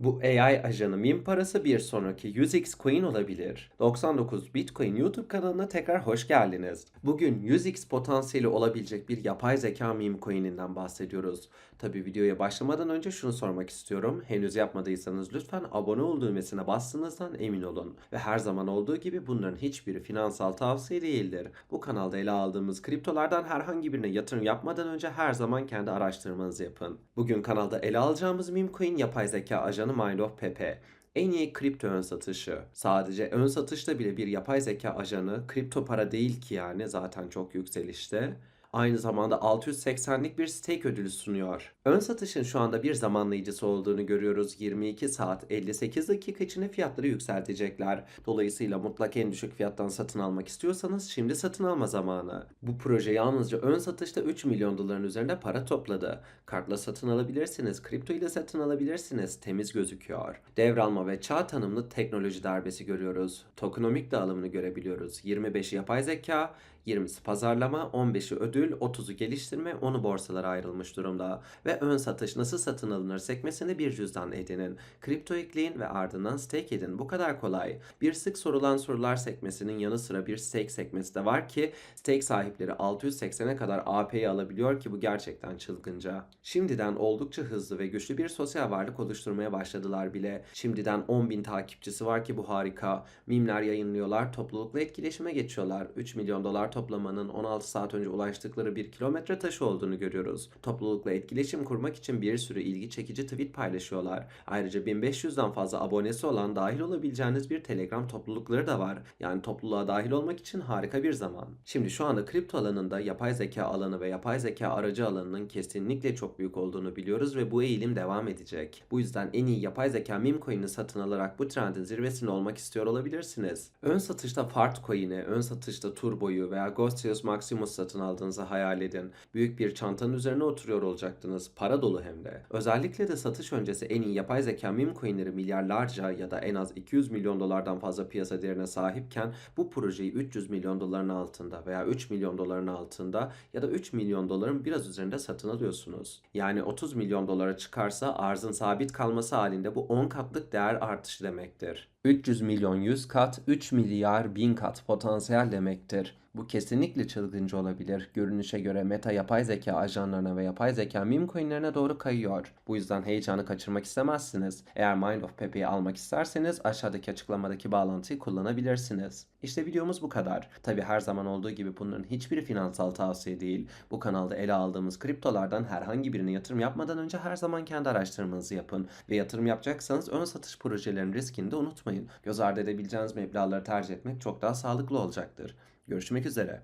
Bu AI ajanı meme parası bir sonraki 100x coin olabilir. 99 Bitcoin YouTube kanalına tekrar hoş geldiniz. Bugün 100x potansiyeli olabilecek bir yapay zeka meme coin'inden bahsediyoruz. Tabi videoya başlamadan önce şunu sormak istiyorum. Henüz yapmadıysanız lütfen abone ol düğmesine bastığınızdan emin olun. Ve her zaman olduğu gibi bunların hiçbiri finansal tavsiye değildir. Bu kanalda ele aldığımız kriptolardan herhangi birine yatırım yapmadan önce her zaman kendi araştırmanızı yapın. Bugün kanalda ele alacağımız meme coin yapay zeka ajanı Mind of Pepe. En iyi kripto ön satışı. Sadece ön satışta bile bir yapay zeka ajanı kripto para değil ki yani zaten çok yükselişte. Aynı zamanda 680'lik bir stake ödülü sunuyor. Ön satışın şu anda bir zamanlayıcısı olduğunu görüyoruz. 22 saat 58 dakika içinde fiyatları yükseltecekler. Dolayısıyla mutlak en düşük fiyattan satın almak istiyorsanız şimdi satın alma zamanı. Bu proje yalnızca ön satışta 3 milyon doların üzerinde para topladı. Kartla satın alabilirsiniz, kripto ile satın alabilirsiniz. Temiz gözüküyor. Devralma ve çağ tanımlı teknoloji darbesi görüyoruz. Tokenomik dağılımını görebiliyoruz. 25'i yapay zeka, 20'si pazarlama, 15'i ödül, 30'u geliştirme, 10'u borsalara ayrılmış durumda. Ve ön satış nasıl satın alınır sekmesinde bir cüzdan edinin. Kripto ekleyin ve ardından stake edin. Bu kadar kolay. Bir sık sorulan sorular sekmesinin yanı sıra bir stake sekmesi de var ki stake sahipleri 680'e kadar AP'yi alabiliyor ki bu gerçekten çılgınca. Şimdiden oldukça hızlı ve güçlü bir sosyal varlık oluşturmaya başladılar bile. Şimdiden 10.000 takipçisi var ki bu harika. Mimler yayınlıyorlar, toplulukla etkileşime geçiyorlar. 3 milyon dolar toplamanın 16 saat önce ulaştıkları bir kilometre taşı olduğunu görüyoruz. Toplulukla etkileşim kurmak için bir sürü ilgi çekici tweet paylaşıyorlar. Ayrıca 1500'den fazla abonesi olan dahil olabileceğiniz bir Telegram toplulukları da var. Yani topluluğa dahil olmak için harika bir zaman. Şimdi şu anda kripto alanında yapay zeka alanı ve yapay zeka aracı alanının kesinlikle çok büyük olduğunu biliyoruz ve bu eğilim devam edecek. Bu yüzden en iyi yapay zeka meme coin'i satın alarak bu trendin zirvesinde olmak istiyor olabilirsiniz. Ön satışta Fart coin'i, ön satışta Turbo'yu veya Gostius Maximus satın aldığınızı hayal edin. Büyük bir çantanın üzerine oturuyor olacaktınız. Para dolu hem de. Özellikle de satış öncesi en iyi yapay zeka meme coin'leri milyarlarca ya da en az 200 milyon dolardan fazla piyasa değerine sahipken bu projeyi 300 milyon doların altında veya 3 milyon doların altında ya da 3 milyon doların biraz üzerinde satın alıyorsunuz. Yani 30 milyon dolara çıkarsa arzın sabit kalması halinde bu 10 katlık değer artışı demektir. 300 milyon 100 kat, 3 milyar 1000 kat potansiyel demektir. Bu kesinlikle çılgınca olabilir. Görünüşe göre meta yapay zeka ajanlarına ve yapay zeka meme coinlerine doğru kayıyor. Bu yüzden heyecanı kaçırmak istemezsiniz. Eğer Mind of Pepe'yi almak isterseniz aşağıdaki açıklamadaki bağlantıyı kullanabilirsiniz. İşte videomuz bu kadar. Tabi her zaman olduğu gibi bunların hiçbiri finansal tavsiye değil. Bu kanalda ele aldığımız kriptolardan herhangi birine yatırım yapmadan önce her zaman kendi araştırmanızı yapın. Ve yatırım yapacaksanız ön satış projelerinin riskini de unutmayın. Göz ardı edebileceğiniz meblağları tercih etmek çok daha sağlıklı olacaktır. Görüşmek üzere.